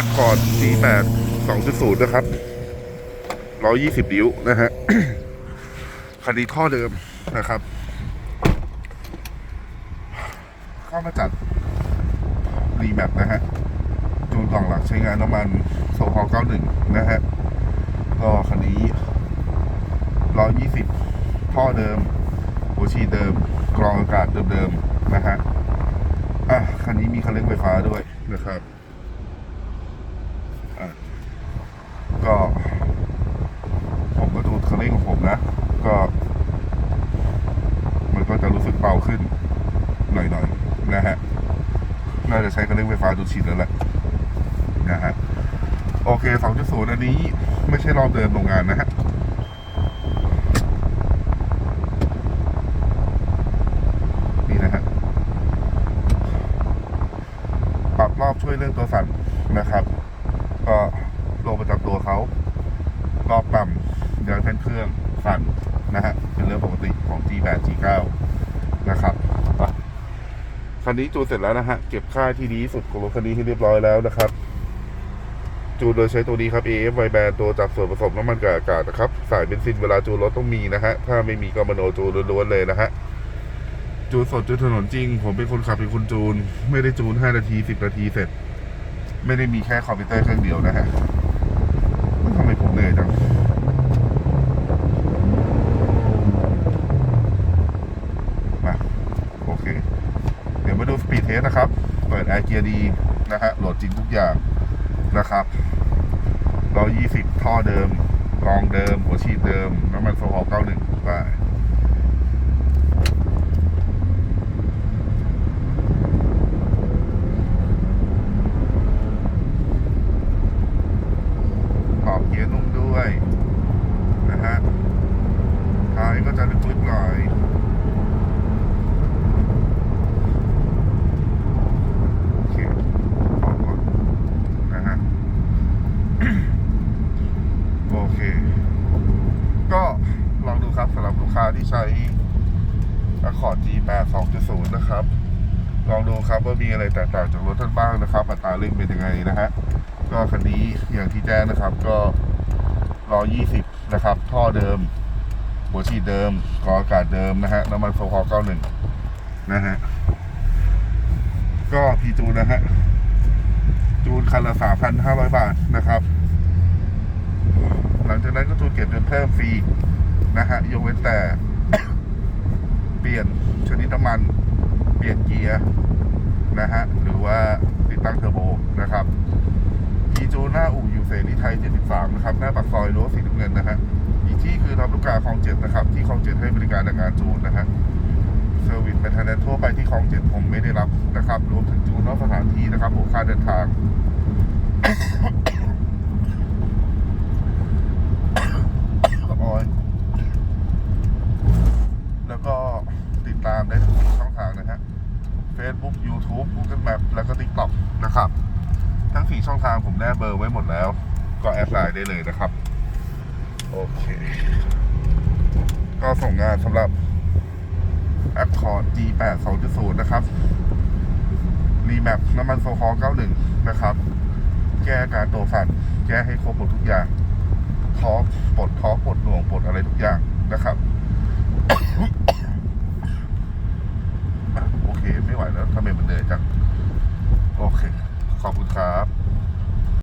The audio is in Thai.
Accord G8 2.0 นะครับ 120 นิ้วนะฮะ คันนี้ท่อเดิมนะครับเข้ามาจัดรีแมปนะฮะ จูนกล่องหลักใช้งานน้ำมันโซฮอ91 นะฮะ ก็คันนี้ 120 ท่อเดิมหัวฉีดเดิม กรองอากาศเดิมๆนะฮะ อะ คันนี้มีคันเร่งไฟฟ้าด้วยนะครับ อะ ก็ ผมก็ดูคันเร่งของผมนะ ก็ มันก็จะรู้สึกเบาขึ้น หน่อยๆ นะฮะ น่าจะใช้คันเร่งไฟฟ้าดูดฉีดแล้วแหละนะฮะ โอเค 2.0 อันนี้ ไม่ใช่รอบเดิมโรงงานนะฮะนี่นะฮะปรับรอบช่วยเรื่องตัวสั่นนะครับ ก็ โลประจำตัวเขารอบต่ำยางแท่นเครื่องสั่นนะฮะเป็นเรื่องปกติของ G8 G9 นะครับคันนี้จูนเสร็จแล้วนะฮะ เก็บค่าที่ดีสุดของรถคันนี้ให้เรียบร้อยแล้วนะครับ จูนโดยใช้ตัวนี้ครับ AF w i b a n ตัวจับส่วนผสมน้ำมันกับอากาศนะครับ สายเบนซินเวลาจูนรถต้องมีนะฮะ ถ้าไม่มีก็มโนจูนล้วนๆเลยนะฮะ จูนสดจูนถนนจริง ผมเป็นคนขับเป็นคนจูน ไม่ได้จูน 5 นาที 10 นาทีเสร็จ ไม่ได้มีแค่คอมพิวเตอร์เครื่องเดียวนะฮะ ผมเหนื่อยจังมาโอเค เดี๋ยวมาดูสปีดเทสนะครับ เปิดแอร์เกียร์ดีนะฮะโหลดจริงทุกอย่างนะครับ120 ท่อเดิมกรองเดิม หัวฉีดเดิม น้ำมันโซฮอล์91ไป ขอบเกียร์นุ่มด้วย นะฮะ ท้ายก็จะลึกๆหน่อย โอเคพอก่อนนะฮะ โอเค ก็ลองดูครับสำหรับลู กค้าที่ใช้ Accord G8 2.0 นะครับ ลองดูครับว่ามีอะไรแตกต่างจากรถท่านบ้างนะครับอัตราเร่งเป็นยังไงนะฮะก็คันนี้อย่างที่แจ้งนะครับก็120นะครับ ท่อเดิม หัวฉีดเดิมกออากาศเดิมนะฮะน้ำมันโซฮอล์91นะฮะก็พีจูนนะฮะจูนคันละ3,500บาทนะครับ หลังจากนั้นก็จูนเก็บเงินเพิ่มฟรี นะฮะยกเว้นแต่ เปลี่ยนชนิดน้ำมัน เปลี่ยนเกียร์นะฮะหรือว่าติดตั้งเทอร์โบนะครับพีจูหน้าอู่อยู่เสรีไทย 73 นะครับ หน้าปากซอยรั้วสีน้ำเงินนะฮะอีกที่คือทำลูกกาคลองเจ็ดนะครับ ที่คลองเจ็ดให้บริการในงานจูนนะฮะเซอร์วิสเป็นทนแนทั่วไปที่คลองเจ็ดผมไม่ได้รับนะครับ รวมถึงจูนนอกสถานที่นะครับผมค่าเดินทาง กับออย แล้วก็ติดตาม ได้ทุกช่องทางนะฮะ Facebook YouTube Google Map แล้วก็ TikTok นะครับ ทั้งสี่ช่องทางผมแนบเบอร์ไว้หมดแล้ว ก็แอดไลน์ได้เลยนะครับ โอเค ก็ส่งงานสำหรับ Accord G8 2.0 นะครับ รีแมปน้ำมันโซฮอล์91 นะครับ แก้อาการตัวสั่นแก้ให้ครบหมดทุกอย่างท้อปลดท้อปลดหน่วงปลดอะไรทุกอย่างนะครับ